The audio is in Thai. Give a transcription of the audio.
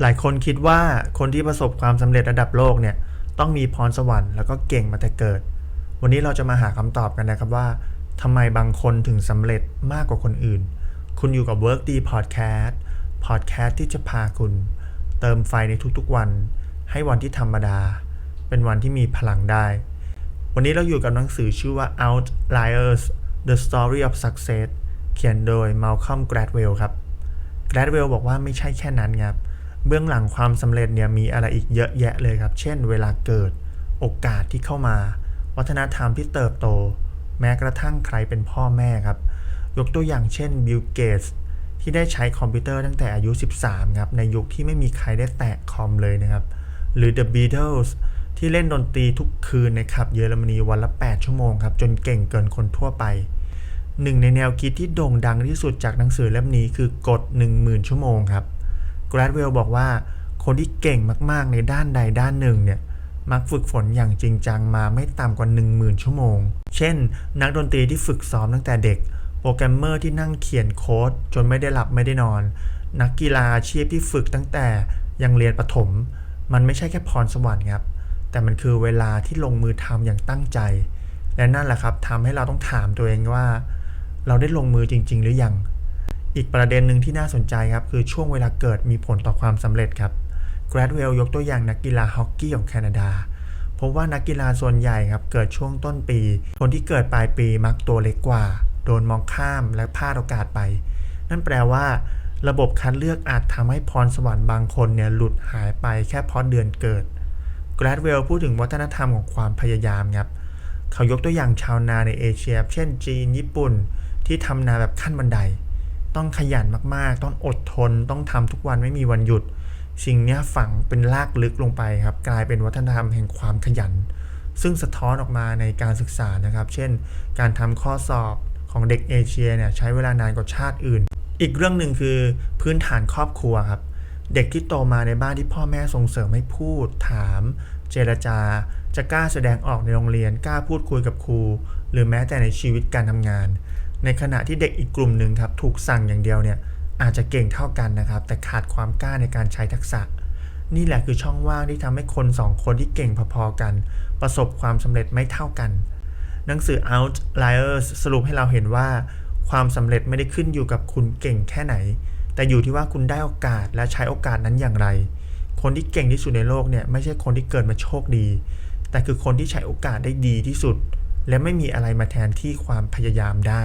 หลายคนคิดว่าคนที่ประสบความสำเร็จระดับโลกเนี่ยต้องมีพรสวรรค์แล้วก็เก่งมาแต่เกิด วันนี้เราจะมาหาคำตอบกันนะครับว่าทำไมบางคนถึงสำเร็จมากกว่าคนอื่น คุณอยู่กับ Work D Podcast Podcast ที่จะพาคุณ เติมไฟในทุกๆวัน ให้วันที่ธรรมดา เป็นวันที่มีพลังได้ วันนี้เราอยู่กับหนังสือชื่อว่า Outliers The Story of Success เขียนโดย Malcolm Gladwell ครับ Gladwell บอกว่าไม่ใช่แค่นั้นครับ เบื้องหลังความสำเร็จเนี่ยมีอะไรอีกเยอะแยะเลยครับ เช่น เวลาเกิดโอกาสที่เข้ามา วัฒนธรรมที่เติบโต แม้กระทั่งใครเป็นพ่อแม่ครับ ยกตัวอย่างเช่นบิลเกตส์ที่ได้ใช้คอมพิวเตอร์ตั้งแต่อายุ 13 ครับ ในยุคที่ไม่มีใครได้แตะคอมเลยนะครับ หรือ The Beatles ที่เล่นดนตรีทุกคืนในคลับเยอรมนีวันละ 8 ชั่วโมงครับ จนเก่งเกินคนทั่วไป หนึ่งในแนวคิดที่โด่งดังที่สุดจากหนังสือเล่มนี้คือกฎ10,000 ชั่วโมงครับ กราดเวลบอกว่าคนที่เก่งมากๆในด้านใดด้านหนึ่งเนี่ยมักฝึกฝนอย่างจริงจังมาไม่ต่ำกว่า 10,000 ชั่วโมง เช่น นักดนตรีที่ฝึกซ้อมตั้งแต่เด็ก โปรแกรมเมอร์ที่นั่งเขียนโค้ดจนไม่ได้หลับไม่ได้นอน นักกีฬาอาชีพที่ฝึกตั้งแต่ยังเรียนประถม มันไม่ใช่แค่พรสวรรค์ครับ แต่มันคือเวลาที่ลงมือทำอย่างตั้งใจ และนั่นแหละครับทำให้เราต้องถามตัวเองว่า เราได้ลงมือจริง ๆ หรือยัง อีกประเด็นหนึ่งที่น่าสนใจครับ คือช่วงเวลาเกิดมีผลต่อความสำเร็จครับ g r a d w e l l ยกตัวอย่างนักกีฬาฮอกกี้ของแคนาดาพบว่านักกีฬาส่วนใหญ่ครับเกิดช่วงต้นปี คนที่เกิดปลายปีมักตัวเล็กกว่า โดนมองข้ามและพลาดโอกาสไป นั่นแปลว่า ระบบคัดเลือกอาจทำให้พรสวรรค์บางคนเนี่ยหลุดหายไปแค่เพราะเดือนเกิด g r a d w e l l พูดถึงวัฒนธรรมของความพยายามครับเขายกตัวอย่างชาวนาในเอเชีย เช่นจีน ญี่ปุ่น ที่ทำนาแบบขั้นบันได ต้องขยันมากๆ ต้องอดทน ต้องทำทุกวันไม่มีวันหยุด สิ่งนี้ฝังเป็นลากลึกลงไปครับ กลายเป็นวัฒนธรรมแห่งความขยัน ซึ่งสะท้อนออกมาในการศึกษานะครับ เช่น การทำข้อสอบของเด็กเอเชียเนี่ยใช้เวลานานกว่าชาติอื่น อีกเรื่องหนึ่งคือพื้นฐานครอบครัวครับ เด็กที่โตมาในบ้านที่พ่อแม่ส่งเสริมให้พูด ถาม เจรจา จะกล้าแสดงออกในโรงเรียน กล้าพูดคุยกับครู หรือแม้แต่ในชีวิตการทำงาน ในขณะที่เด็กอีกกลุ่มหนึ่งครับถูกสั่งอย่างเดียวเนี่ยอาจจะเก่งเท่ากันนะครับ แต่ขาดความกล้าในการใช้ทักษะ นี่แหละคือช่องว่างที่ทำให้คนสองคนที่เก่งพอๆกัน ประสบความสำเร็จไม่เท่ากัน หนังสือ Outliers สรุปให้เราเห็นว่า ความสำเร็จไม่ได้ขึ้นอยู่กับคุณเก่งแค่ไหน แต่อยู่ที่ว่าคุณได้โอกาสและใช้โอกาสนั้นอย่างไร คนที่เก่งที่สุดในโลกเนี่ยไม่ใช่คนที่เกิดมาโชคดี แต่คือคนที่ใช้โอกาสได้ดีที่สุด และไม่มีอะไรมาแทนที่ความพยายามได้